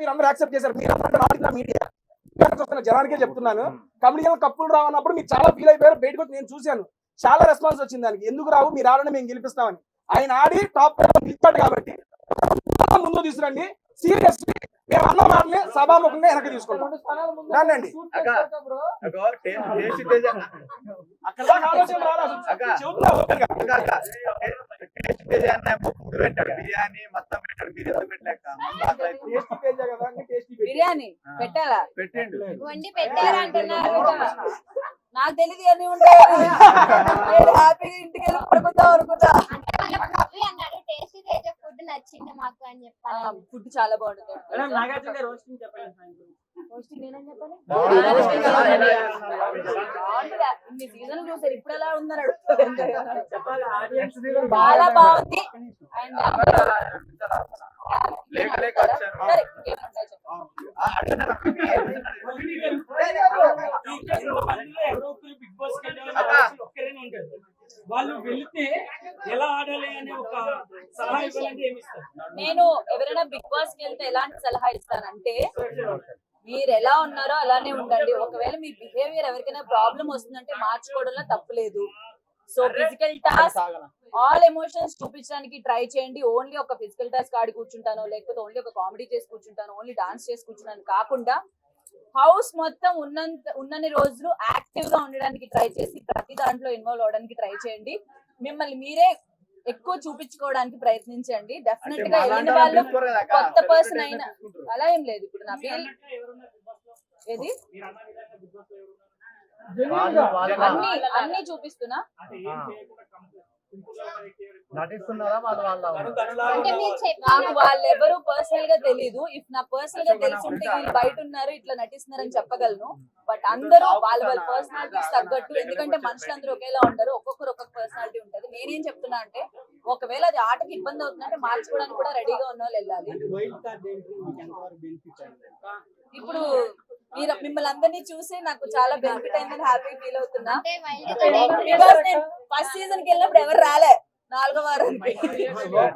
మీరు అందరూ యాక్సెప్ట్ చేశారు. మీరు అందరూ మీడియా. జనానికే చెప్తున్నాను. కమిడియన్ కప్పులు రావన్నప్పుడు మీరు చాలా ఫీల్ అయిపోయారు. బయటకు వచ్చి నేను చూశాను. చాలా రెస్పాన్స్ వచ్చింది దానికి. ఎందుకు రావు? మీరు ఆడని మేము గెలిపిస్తామని. ఆయన ఆడి టాప్ నిలిపాడు కాబట్టి ముందు తీసుకురండి. సీరియస్ మేము అన్న మాటని సభాముఖంగా వెనక్కి తీసుకుంటాం. దాన్నండి అక్కడ ఆలోచన టేస్ట్ అన్న పెట్టాడు బిర్యానీ మొత్తం పెట్టాడు. పెట్టలేక పెట్టాలా పెట్టిండు వండి పెట్టారంటున్నారు నాకు తెలియదు అన్ని ఉంటాయి? హ్యాపీగా ఇంటికి వెళ్ళి పడుకుందాం అనుకుంటా అంటే వాళ్ళ మూవీ అన్నాడు టేస్టీ తేజ ఫుడ్ నచ్చింది మాకు అని చెప్పాను ఫుడ్ చాలా బాగుంటుంది మేడం నాగార్జున రోస్టింగ్ చెప్పండి చెప్పాలి? ఇన్ని చూసారు ఇప్పుడు ఎలా ఉందని అడుగుతారు చెప్పాలి ఆడియన్స్ చాలా బాగుంది అండ్ లేక లేక వచ్చారు సరే ఇంకేముంటాయి చెప్పండి. ఆ, అడుగుతున్నారు. బిగ్ బాస్ ఒక్కరేనే ఉంటారు వాళ్ళు వెళితే ఎలా ఆడాలి అనే ఒక సలహా ఇవ్వాలంటే ఏమి ఇస్తారు? నేను ఎవరైనా బిగ్ బాస్కి వెళ్తే ఎలాంటి సలహా ఇస్తానంటే మీరు ఎలా ఉన్నారో అలానే ఉండండి. ఒకవేళ మీ బిహేవియర్ ఎవరికైనా ప్రాబ్లం వస్తుందంటే మార్చుకోవడంలో తప్పులేదు so physical task all emotions చూపించడానికి ట్రై చేయండి. ఓన్లీ ఒక ఫిజికల్ టాస్క్ ఆడి కూర్చుంటాను లేకపోతే ఓన్లీ ఒక కామెడీ చేసి కూర్చుంటాను ఓన్లీ డాన్స్ చేసి కూర్చుంటాను కాకుండా హౌస్ మొత్తం ఉన్నంత ఉన్నన్ని రోజులు యాక్టివ్గా ఉండడానికి ట్రై చేసి ప్రతి దాంట్లో ఇన్వాల్వ్ అవడానికి ట్రై చేయండి. మిమ్మల్ని మీరే ఎక్కువ చూపించుకోవడానికి ప్రయత్నించండి. డెఫినెట్గా వెళ్ళిన వాళ్ళు. కొత్త పర్సన్ అయినా అలా ఏం లేదు. ఇప్పుడు నా పేరు ఏది? అన్ని అన్ని చూపిస్తున్నా. నాకు వాళ్ళెవరు పర్సనల్గా తెలియదు ఇఫ్ నా పర్సనల్గా తెలుసుంటే వీళ్ళు బయట ఉన్నారు ఇట్లా నటిస్తున్నారని చెప్పగలను. బట్ అందరూ వాళ్ళ వాళ్ళ పర్సనాలిటీస్ తగ్గట్టు ఎందుకంటే మనుషులందరూ ఒకేలా ఉంటారు ఒక్కొక్కరు ఒక్కొక్క పర్సనాలిటీ ఉంటది. నేనేం చెప్తున్నా అంటే ఒకవేళ అది ఆటకి ఇబ్బంది అవుతుందంటే మార్చుకోవడానికి కూడా రెడీగా ఉన్న వాళ్ళు వెళ్ళాలి. వైల్డ్ కార్డ్ ఎంట్రీ మీకు ఎంతవరకు బెనిఫిట్ అండి ఇప్పుడు మీరు మిమ్మల్ని అందరినీ చూసి నాకు చాలా బెనిఫిట్ అయిందని హ్యాపీ ఫీల్ అవుతున్నా. ఫస్ట్ సీజన్కి వెళ్ళినప్పుడు ఎవరు రాలే. నాలుగో వారం